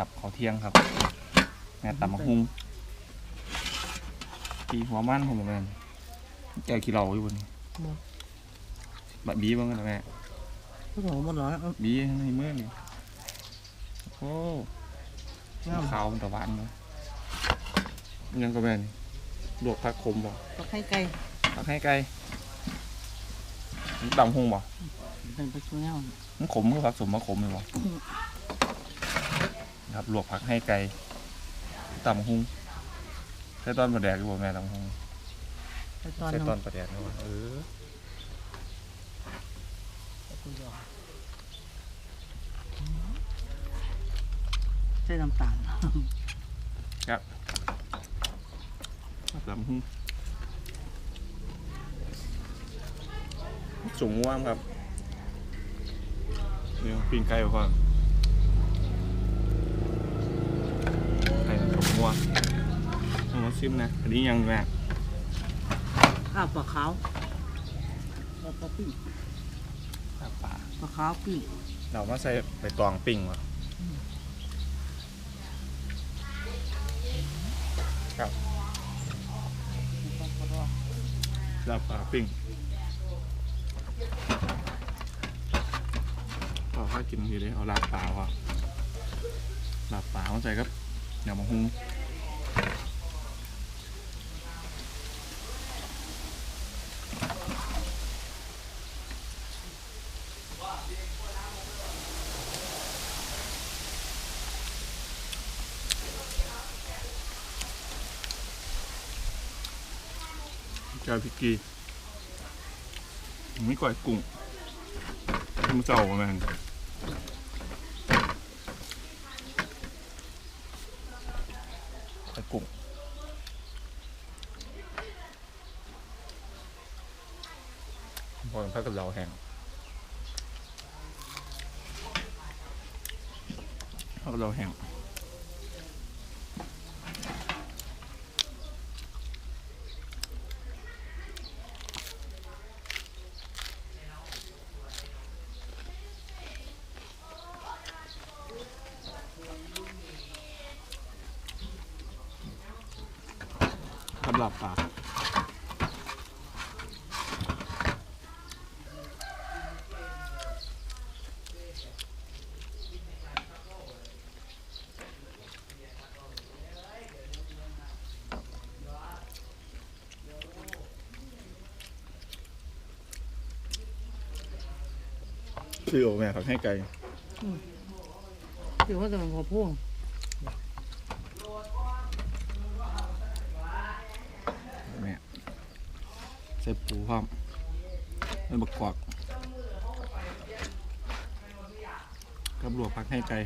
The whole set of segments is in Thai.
ครับเขาวเที่ยงครับแม่ตำมะฮุงปีหัวมันผมเหมือนกันแกขี้เหล่าอยู่บนบะบีบ้างกันแม่ก็บอกหมดแล้วบีในเมื่อนี่โอ้งามขาวมันตะวันเลยยังก็แม่นลวกผักขมบ่ก็ให้ไก่ผักให้ไก่นี่ตำฮุงบ่เป็นไปช่วยงามมันขมคือผักสมมะขมเลยบ่ ครับลวกผักให้ไก่ตำฮุงใส่ตอนปลาแดกอยู่บ่แม่ตำฮุงไปตอนใส่นึงตอนปลาแดกเนาะเออใส่น้ำตาลตำฮุงสูงว่ามครับเดี๋ยวปิ้งไก่ก่อน ก่สูงว่ามเอามาซิมนะอันนี้ยังแม่ข้าวปลาขาวปลาปิ้งปลาปลาปลาขาวปิ้งเรามาใส่ใบตองปิ้งวะครับลาบปลาปิ้งพอข้ากินทีเลยเอาลาบปลาว่ะลาบปลามาใส่ครับ เดี๋ยวมาหุงเจ้าพิกีไม่ก่อยกุ้งมันเจ้าประมาณก่อยกุ้ง พอเป็นพักกับเราแห้งพักกับเราแห้งสำหรับปลา ชื่อโอแม่ผักให้ไกลถือว่าจะเป็นหัวพ่วงแม่ใส่ปูพร้อมแล้วบักกวักกับลวกพักให้ไก่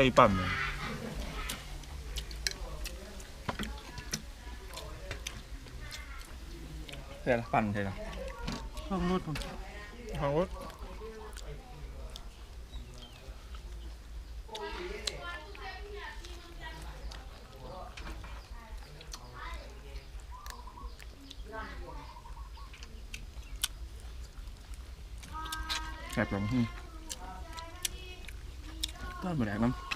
ลไก่ปั่นเลยใช่ละปั่นใช่ละ ข้าวรถผม เขาแสบหลังหึก็มาแดกน้ำ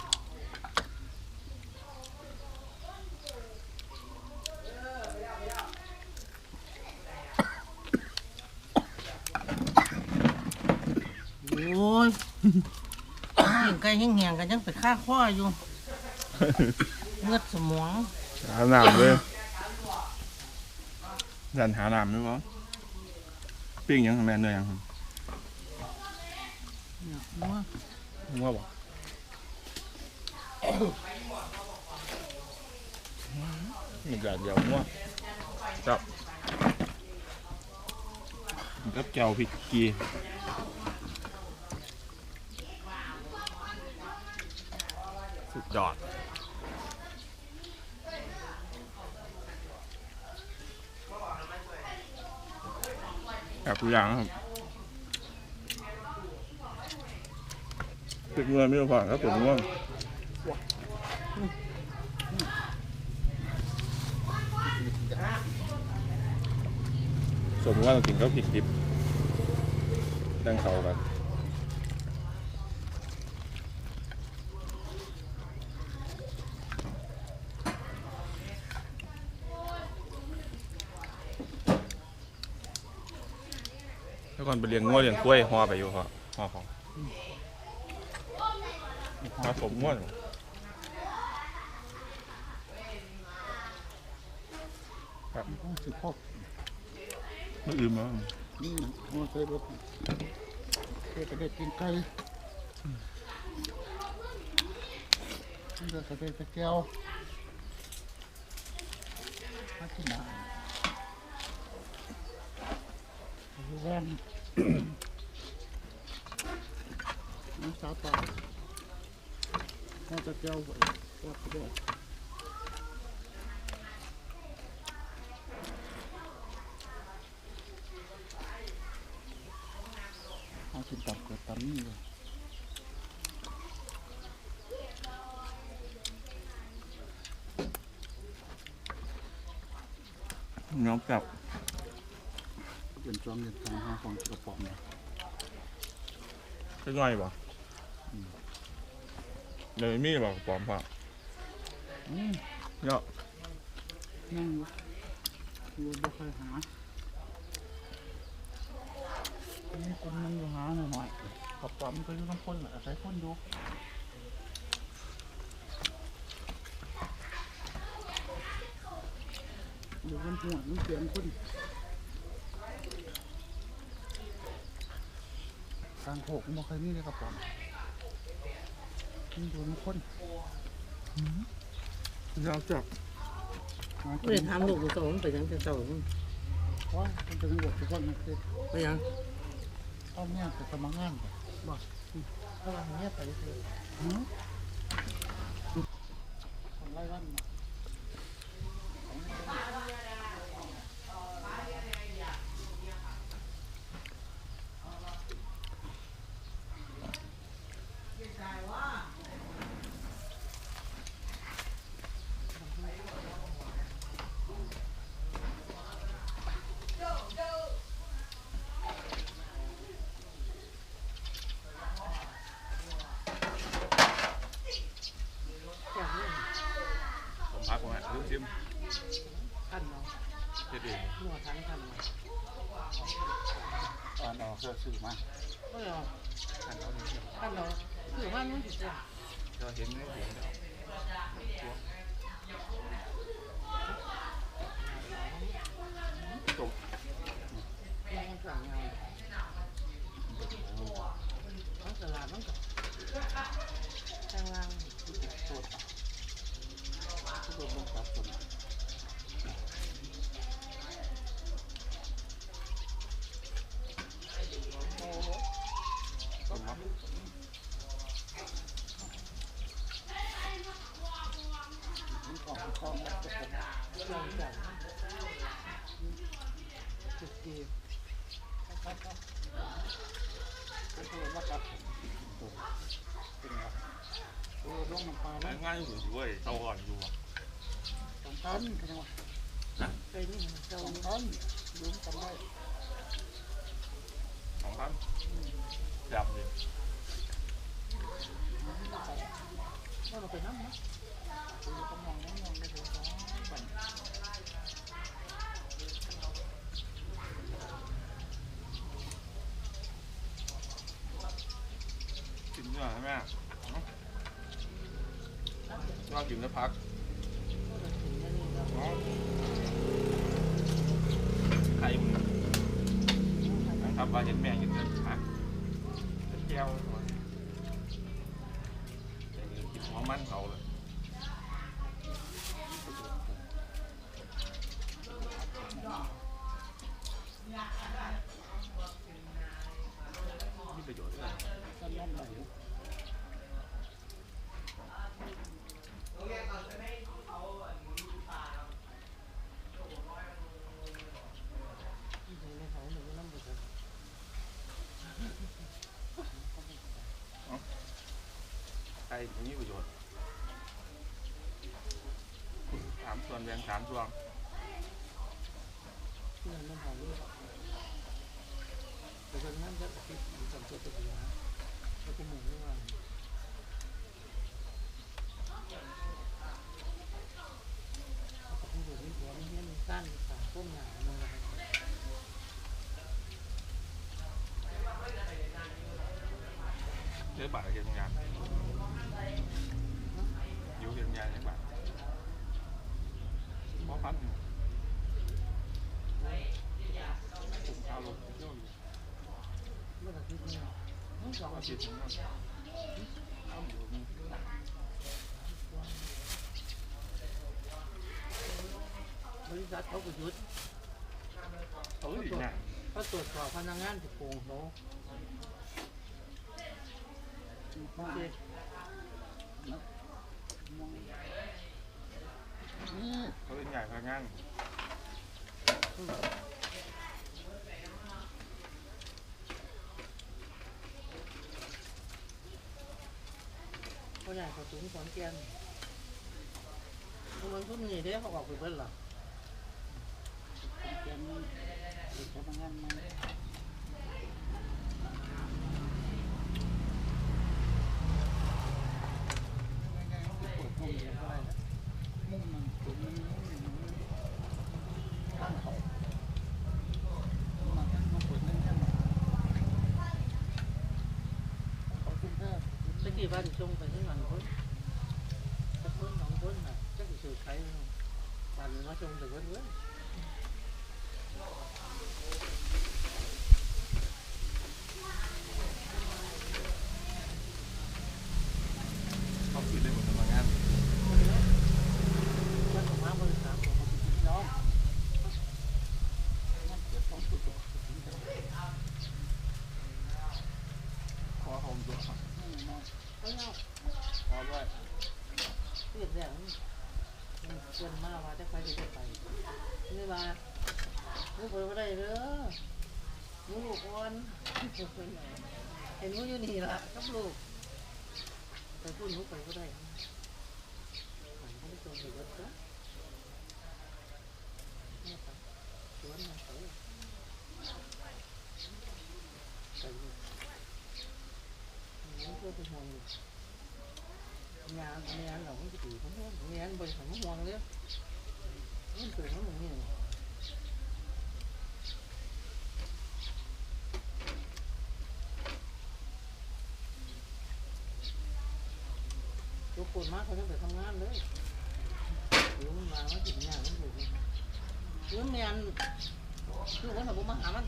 โอ้ย กินไก่แห้งๆกันยังไปฆ่าข้ออยู่ เงือดสมองหาน้ำเลยดันหาน้ำด้วยวะปิ้งยังแม่เนยยังครับเนี่ยนัวว่าบอกมีแบบเดียวมั่วจับกับแก้วพริกกีุดยอดแบบอย่างครับติดเงินไม่ผ่านครับผมว่าสมมติว่าเรากินข้าวผิดดิบดังเขากัน ก่อนไปเลี้ยงง้วเลี้ยงกล้วยห่อไปอยู่ห่อห่อของมาผมง่วนต้องสิพ่อไม่อื่นมั้งนี่มันเคยรถเคยกระเด็ดกินไก่เดือกระเด็ดกระเจียวมาที่ไหนอยู่ แว่นน้ำสาวต่อมาจะเจียววัดเดียวเอาชิ้นตับเกิดตำนี่เลยน้องกับ เป็นช่วงเดือนสามห้าของกระป๋องเนี่ยก็ง่ายป่ะเดี๋ยวมีป่ะปลอมป่ะอืมเนาะนั่งอยู่บ่เคยหามีคนนึงอยู่หาหน่อยๆกระป๋องก็อยู่น้ำพ่นแหละใส่พ่นดูอยู่บนหัวน้ำเสียงคน ทางโขกบ่เคยมีเลยกระป๋องนี่อยู่น้ำพ่นน้องจับหาไม่ได้ถามลูกกูโตมันไปยังจะโตมันว่ามันจะมีบททุกคนนะคือไปยังเอาเมียไปสมัครงานก่อนบอกเอาอันนี้ไปเลยหืมทำไรวันน่ะ อยากเล่น ผมพักไว้ลืมซิม ขั้นเนาะ หนวดทั้งขั้นเนาะอ่านออกเสื้อสื่อมาก็ยอมขันเอาเองขั้นเราะคือว่ามันติดจ้ะเราเห็นไม่เห็นเดี๋ยว มันตัวมาตัดตัวเป็นไงตัวลงน้ำปลาแล้วง่ายอยู่เว้ยเอาก่อนอยู่อะสองตันกันยังวะไปนี่เจ้าสองนี่ตันลืมกันได้สองพันจับเลยว่าเราไปนั่งนะคือต้องมองมองได้เลยสองปัน นเนื้อใช่ไหมว่ากินแล้วพักใครมึงนะครับว่าเห็นแม่กินเนื้อพักเป็นแก้วแต่นี่กินหัวมันเขาเลยมีประโยชน์ด้วย กันนั่นไหน ในเขาหนึ่งน้ำบุตร ข่มันมีประโยชน์สามส่วนแบ่งสามส่วนเงินมันหอมด้วยแต่ตอนนั้นจะติดอยู่กับตัวตัวนะแล้วก็หมุนด้วยว่าผู้ดูนี่หัวมันเนี่ยมันสั้นขาต้มหนามันอะไรเยอะบาทเห็นงานอยู่เห็นงานยังบาทพอพัดผมข้าวลงาน ทั้งสองอาอาทิทิตตย์ย์นึงข้าวอยู่นี่บริษัทเขาก็หยุดเขาอีกนะ เขาเป็นใหญ่พนักงานเขาใหญ่เขาสูงขอนแก่นมันทุกนี่เด้เขาออกไปเบิ้ลหรอเตรียมเด็กพนักงานมง่ายๆเขาไปเปิดห้องเรียนก็ได้นะมุมมันตรงนี้มันตั้งเขามาตั้งมาเปิดเล่นกันเขาคุ้มค่า ตะกี้บ้านจงไปที่หลังคนตะคนสองคนน่ะจะไปสื่อใครบ้านมาจงแต่คนเว้ย เขาคิดได้หมดพนักงาน บ้านของมาบริษัทของเขาเป็นพี่น้อง เกิดต้องสุดขอหอมตัว เขาเนาะ ขอด้วย เรียกแล้วนี่มันชวนมาว่า จะไปจะได้ไปนี่ว่าหนูไปไม่ได้เด้อหนูลูกอ่อนเห็นหนูอยู่นี่ล่ะกับลูกไปพูดหนูไปก็ได้ขันเขาไม่ตรงไปวัดก็เนี่ยครับชวนมาไปไปลูกหนูก็เป็นห่วงอยู่งานงานเราไม่ดีเขาไม่งานบริษัทไม่ห่วงเลย มันเกิดมากคนมากเขาจะไปทำงานเลยหรือมันมาว่าถึงงานมันอยู่นี่หรือแมนคือคนแบบมาหามัน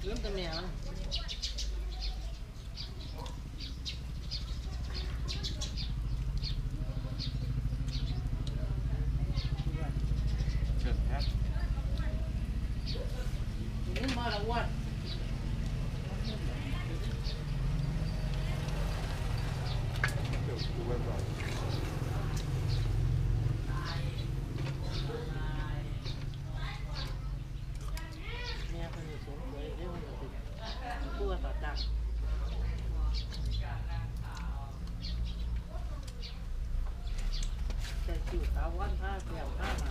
หรือแต่แมนมัน ผ้าเกี่วผ้ามา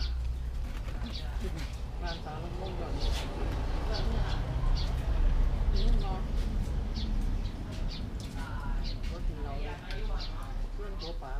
บ้านสาวมุ่งก่อนนี่นอนรถถึงเราเพื่อนโผล่ปาง